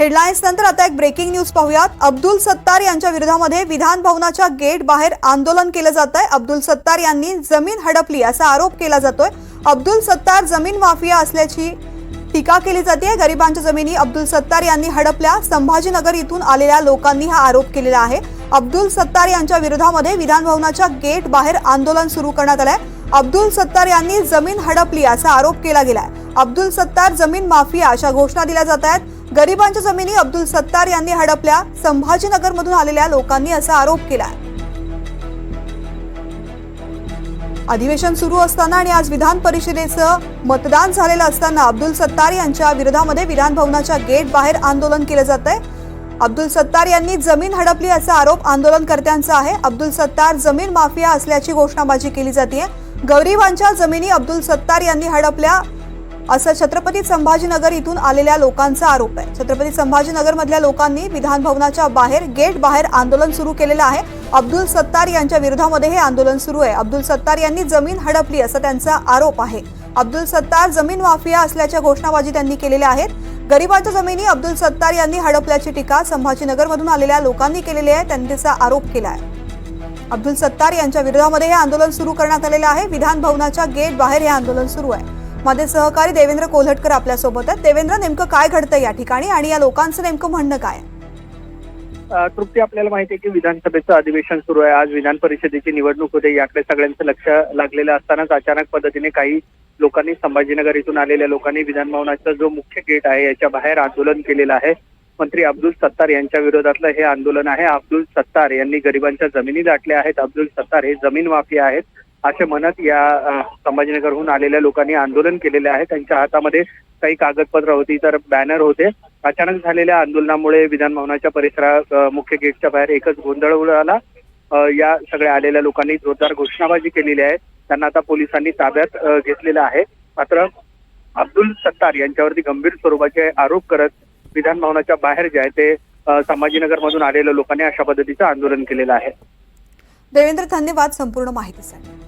Headlines नंतर आता एक ब्रेकिंग न्यूज पाहूयात. अब्दुल सत्तार यांच्या विरोधामध्ये विधान भवनाच्या गेट बाहेर आंदोलन केलं जात आहे अब्दुल सत्तार यांनी जमीन हडपली असा आरोप केला जातोय. अब्दुल सत्तार जमीन माफिया असल्याची टीका केली जाते. गरिबांच्या जमिनी अब्दुल सत्तार यांनी हडपल्या. संभाजीनगर इथून आलेल्या लोकांनी हा आरोप केलेला आहे. अब्दुल सत्तार यांच्या विरोधामध्ये विधान भवनाच्या गेट बाहेर आंदोलन सुरू करण्यात आलंय. अब्दुल सत्तार यांनी जमीन हडपली असा आरोप केला गेलाय. अब्दुल सत्तार जमीन माफिया अशा घोषणा दिल्या जात आहेत. गरिबांच्या जमिनी अब्दुल सत्तार यांनी हडपल्या संभाजीनगरमधून आलेल्या लोकांनी असा आरोप केला अधिवेशन सुरू असताना आणि आज विधान परिषदेचं मतदान झालेलं असताना अब्दुल सत्तार यांच्या विरोधामध्ये विधानभवनाच्या गेट बाहेर आंदोलन केलं जात आहे अब्दुल सत्तार यांनी जमीन हडपली असा आरोप आंदोलनकर्त्यांचा आहे. अब्दुल सत्तार जमीन माफिया असल्याची घोषणाबाजी केली जाते गरिबांच्या जमिनी अब्दुल सत्तार यांनी हडपल्या. असं छत्रपती संभाजीनगर इथून आलेल्या लोकांचा आरोप आहे. छत्रपती संभाजीनगर मधल्या लोकांनी विधान भवनाच्या बाहेर गेट बाहेर आंदोलन सुरू केलेलं आहे. अब्दुल सत्तार यांच्या विरोधामध्ये हे आंदोलन सुरू आहे. अब्दुल सत्तार यांनी जमीन हडपली असा त्यांचा आरोप आहे. अब्दुल सत्तार जमीन माफिया असल्याच्या घोषणाबाजी त्यांनी केलेल्या आहेत. गरिबांच्या जमिनी अब्दुल सत्तार यांनी हडपल्याची टीका संभाजीनगरमधून आलेल्या लोकांनी केलेली आहे. त्यांनी त्याचा आरोप केला आहे. अब्दुल सत्तार यांच्या विरोधामध्ये हे आंदोलन सुरू करण्यात आलेलं आहे. विधान भवनाच्या गेट बाहेर हे आंदोलन सुरू आहे. माझे सहकारी देवेंद्र कोल्हटकर आपल्यासोबत आहेत. देवेंद्र नेमकं काय घडतं या ठिकाणी आणि या लोकांचं नेमकं म्हणणं काय? तृप्ती आपल्याला माहिती आहे की विधानसभेचं अधिवेशन सुरू आहे. आज विधान परिषदेची निवडणूक होते. याकडे सगळ्यांचं लक्ष लागलेलं असतानाच अचानक पद्धतीने काही लोकांनी संभाजीनगर इथून आलेल्या लोकांनी विधानभवनाचा जो मुख्य गेट आहे याच्या बाहेर आंदोलन केलेलं आहे. मंत्री अब्दुल सत्तार यांच्या विरोधातलं हे आंदोलन आहे. अब्दुल सत्तार यांनी गरिबांच्या जमिनी दाटल्या आहेत. अब्दुल सत्तार हे जमीन माफी आहेत. असे म्हणत या संभाजीनगरहून आलेल्या लोकांनी आंदोलन केलेले आहे. त्यांच्या हातामध्ये काही कागदपत्र होती तर बॅनर होते. अचानक झालेल्या आंदोलनामुळे विधान भवनाच्या परिसरात मुख्य गेटच्या बाहेर एकच गोंधळ उडाला. या सगळ्या आलेल्या लोकांनी जोरदार घोषणाबाजी केलेली आहे. त्यांना आता पोलिसांनी ताब्यात घेतलेलं आहे. मात्र अब्दुल सत्तार यांच्यावरती गंभीर स्वरूपाचे आरोप करत विधान भवनाच्या बाहेर जे आहे ते संभाजीनगर मधून आलेल्या लोकांनी अशा पद्धतीचं आंदोलन केलेलं आहे. देवेंद्र धन्यवाद संपूर्ण माहितीसाठी.